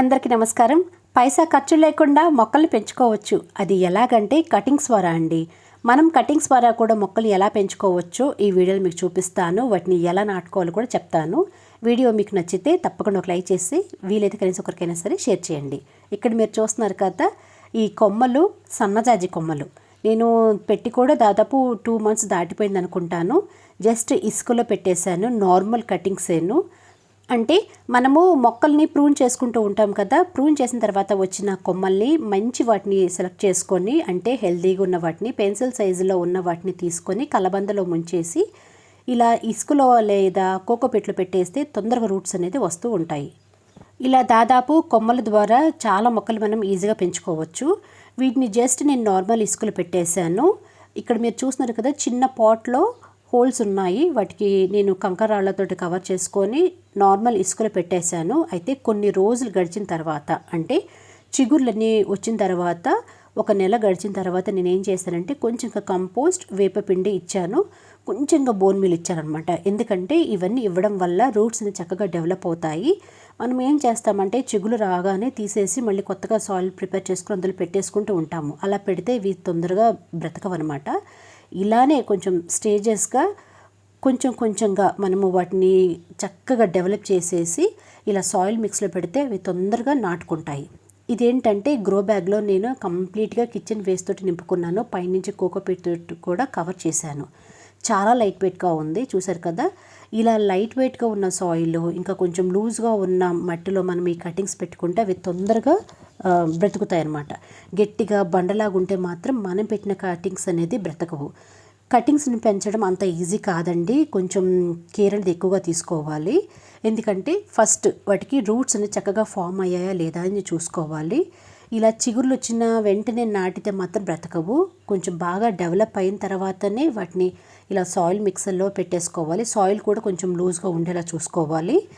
అందరికీ నమస్కారం. పైసా ఖర్చు లేకుండా మొక్కల్ని పెంచుకోవచ్చు. అది ఎలాగంటే కటింగ్స్ ద్వారా అండి. మనం కటింగ్స్ ద్వారా కూడా మొక్కలు ఎలా పెంచుకోవచ్చో ఈ వీడియోలో మీకు చూపిస్తాను. వాటిని ఎలా నాటుకోవాలో కూడా చెప్తాను. వీడియో మీకు నచ్చితే తప్పకుండా ఒక లైక్ చేసి వీలైతే కనీసం ఒకరికైనా సరే షేర్ చేయండి. ఇక్కడ మీరు చూస్తున్నారు కదా ఈ కొమ్మలు సన్నజాజి కొమ్మలు. నేను పెట్టి కూడా దాదాపు టూ మంత్స్ దాటిపోయింది అనుకుంటాను జస్ట్ ఇసుకలో పెట్టేశాను నార్మల్ కటింగ్స్ ఏను అంటే మనము మొక్కల్ని ప్రూన్ చేసుకుంటూ ఉంటాం కదా ప్రూన్ చేసిన తర్వాత వచ్చిన కొమ్మల్ని మంచి వాటిని సెలెక్ట్ చేసుకొని అంటే హెల్తీగా ఉన్న వాటిని పెన్సిల్ సైజులో ఉన్న వాటిని తీసుకొని కలబందలో ముంచేసి ఇలా ఇసుకలో లేదా కోకోపెట్లు పెట్టేస్తే తొందరగా రూట్స్ అనేది వస్తూ ఉంటాయి. ఇలా దాదాపు కొమ్మల ద్వారా చాలా మొక్కలు మనం ఈజీగా పెంచుకోవచ్చు. వీటిని జస్ట్ నేను నార్మల్ ఇసుకలు పెట్టేశాను. ఇక్కడ మీరు చూస్తున్నారు కదా చిన్న పాట్లో హోల్స్ ఉన్నాయి. వాటికి నేను కంకరాళ్ళతోటి కవర్ చేసుకొని నార్మల్ ఇసుకలు పెట్టేశాను. అయితే కొన్ని రోజులు గడిచిన తర్వాత అంటే చిగుర్లన్నీ వచ్చిన తర్వాత ఒక నెల గడిచిన తర్వాత నేను ఏం చేశానంటే కొంచెం కంపోస్ట్ వేపపిండి ఇచ్చాను. కొంచెంగా బోన్ మీల్ ఇచ్చానమాట ఎందుకంటే ఇవన్నీ ఇవ్వడం వల్ల రూట్స్ చక్కగా డెవలప్ అవుతాయి. మనం ఏం చేస్తామంటే చిగులు రాగానే తీసేసి మళ్ళీ కొత్తగా సాయిల్ ప్రిపేర్ చేసుకుని అందులో పెట్టేసుకుంటూ ఉంటాము. అలా పెడితే ఇవి తొందరగా బ్రతకవన్నమాట ఇలానే కొంచెం స్టేజెస్గా కొంచెం కొంచెంగా మనము వాటిని చక్కగా డెవలప్ చేసేసి ఇలా సాయిల్ మిక్స్లో పెడితే అవి తొందరగా నాటుకుంటాయి. ఇదేంటంటే గ్రో బ్యాగ్లో నేను కంప్లీట్గా కిచెన్ వేస్ట్ తోటి నింపుకున్నాను. పైనుంచి కోకోపీట్ కూడా కవర్ చేశాను. చాలా లైట్ వెయిట్గా ఉంది చూసారు కదా? ఇలా లైట్ వెయిట్గా ఉన్న సాయిల్ ఇంకా కొంచెం లూజ్గా ఉన్న మట్టిలో మనం ఈ కటింగ్స్ పెట్టుకుంటే అవి తొందరగా బ్రతుకుతాయి అన్నమాట గట్టిగా బండలాగా ఉంటే మాత్రం మనం పెట్టిన కటింగ్స్ అనేది బ్రతకవు. కటింగ్స్ని పెంచడం అంత ఈజీ కాదండి. కొంచెం కేర్ అనేది ఎక్కువగా తీసుకోవాలి. ఎందుకంటే ఫస్ట్ వాటికి రూట్స్ అనేది చక్కగా ఫామ్ అయ్యాయా లేదా అని చూసుకోవాలి. ఇలా చిగుర్లు వచ్చిన వెంటనే నాటితే మాత్రం బ్రతకవు. కొంచెం బాగా డెవలప్ అయిన తర్వాతనే వాటిని ఇలా సాయిల్ మిక్సర్లో పెట్టేసుకోవాలి. సాయిల్ కూడా కొంచెం లూజ్గా ఉండేలా చూసుకోవాలి.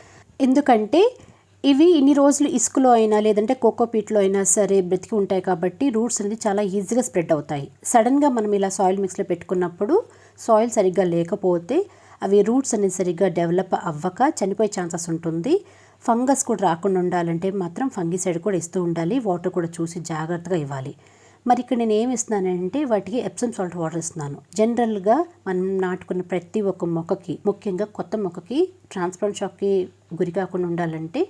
ఎందుకంటే ఇవి ఇన్ని రోజులు ఇసుకలో అయినా లేదంటే కోకోపీట్లో అయినా సరే బ్రతికి ఉంటాయి కాబట్టి రూట్స్ అనేది చాలా ఈజీగా స్ప్రెడ్ అవుతాయి. సడన్గా మనం ఇలా సాయిల్ మిక్స్లో పెట్టుకున్నప్పుడు సాయిల్ సరిగ్గా లేకపోతే అవి రూట్స్ అనేది సరిగ్గా డెవలప్ అవ్వక చనిపోయే ఛాన్సెస్ ఉంటుంది. ఫంగస్ కూడా రాకుండా ఉండాలంటే మాత్రం ఫంగిసైడ్ కూడా ఇస్తూ ఉండాలి. వాటర్ కూడా చూసి జాగ్రత్తగా ఇవ్వాలి. మరి ఇక్కడ నేను ఏమి ఇస్తున్నానంటే వాటికి ఎప్సమ్ సాల్ట్ వాటర్ ఇస్తున్నాను. జనరల్గా మనం నాటుకున్న ప్రతి ఒక్క మొక్కకి ముఖ్యంగా కొత్త మొక్కకి ట్రాన్స్ప్లాంట్ షాక్కి గురి కాకుండా ఉండాలంటే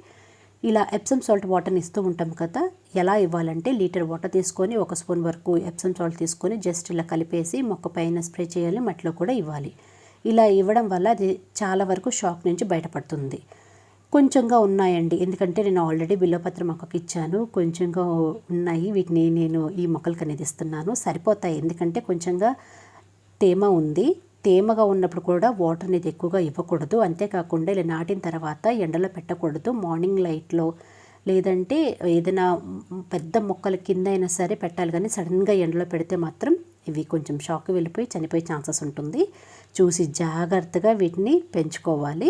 ఇలా ఎప్సమ్ సాల్ట్ వాటర్ని ఇస్తూ ఉంటాం కదా ఎలా ఇవ్వాలంటే లీటర్ వాటర్ తీసుకొని ఒక స్పూన్ వరకు ఎప్సమ్ సాల్ట్ తీసుకొని జస్ట్ ఇలా కలిపేసి మొక్క పైన స్ప్రే చేయాలి మట్టిలో కూడా ఇవ్వాలి. ఇలా ఇవ్వడం వల్ల అది చాలా వరకు షాక్ నుంచి బయటపడుతుంది. కొంచెంగా ఉన్నాయండి ఎందుకంటే నేను ఆల్రెడీ బిల్లపత్ర మొక్కకి ఇచ్చాను. కొంచెంగా ఉన్నాయి వీటిని నేను ఈ మొక్కలకు అనేది ఇస్తున్నాను. సరిపోతాయి ఎందుకంటే కొంచెంగా తేమ ఉంది. తేమగా ఉన్నప్పుడు కూడా వాటర్ అనేది ఎక్కువగా ఇవ్వకూడదు. అంతేకాకుండా ఇలా నాటిన తర్వాత ఎండలో పెట్టకూడదు. మార్నింగ్ లైట్లో లేదంటే ఏదైనా పెద్ద మొక్కల కింద అయినా సరే పెట్టాలి. కానీ సడన్గా ఎండలో పెడితే మాత్రం ఇవి కొంచెం షాక్ వెళ్ళిపోయి చనిపోయే ఛాన్సెస్ ఉంటుంది. చూసి జాగ్రత్తగా వీటిని పెంచుకోవాలి.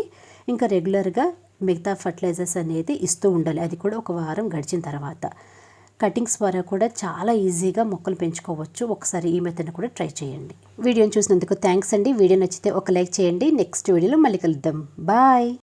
ఇంకా రెగ్యులర్గా మిగతా ఫర్టిలైజర్స్ అనేది ఇస్తూ ఉండాలి. అది కూడా ఒక వారం గడిచిన తర్వాత. కటింగ్స్ ద్వారా కూడా చాలా ఈజీగా మొక్కలు పెంచుకోవచ్చు. ఒకసారి ఈ మెథడ్ని కూడా ట్రై చేయండి. వీడియోని చూసినందుకు థ్యాంక్స్ అండి. వీడియో నచ్చితే ఒక లైక్ చేయండి. నెక్స్ట్ వీడియోలో మళ్ళీ కలుద్దాం. బాయ్.